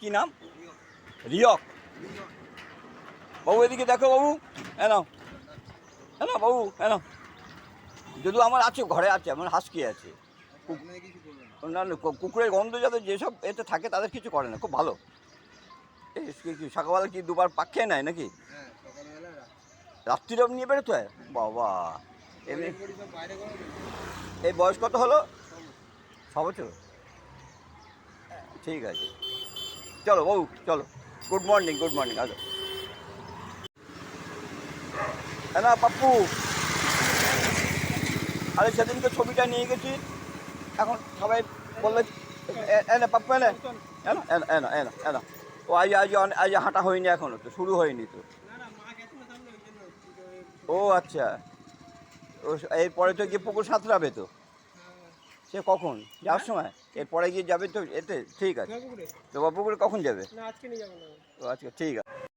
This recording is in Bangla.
কি নাম? রিয়ক। বাবু, এদিকে দেখো বাবু। এনো এনো বাবু এনো যদিও আমার আছে, ঘরে আছে, আমার হাসকি আছে। না না কুকুরের গন্ধ যাতে যেসব এতে থাকে, তাদের কিছু করে না, খুব ভালো। কি- সকালবেলা কি দুবার পাক খেয়ে নেয় নাকি? হ্যাঁ সকালবেলা নিয়ে বেরোতে হয়? বাবা। এমনি এই বয়স কত হলো? ছ বছর। ঠিক আছে। চলো বাবু, চলো। গুড মর্নিং গুড মর্নিং আসো। হ্যাঁ না, পাপ্পু। আরে সেদিনকে ছবিটা নিয়ে গেছি। এখন সবাই বললে এনে পাপ্পু এনে এনো এনো এনো ও আজ আজ আজ হাঁটা হয়নি এখনও তো, শুরু হয়নি তো। ও আচ্ছা। ও এরপরে তো গিয়ে পুকুর সাঁতরাবে তো। সে কখন? যাওয়ার সময়? এরপরে গিয়ে যাবে তো এতে? ঠিক আছে। তো পুকুরে কখন যাবে? আজকে আচ্ছা ঠিক আছে।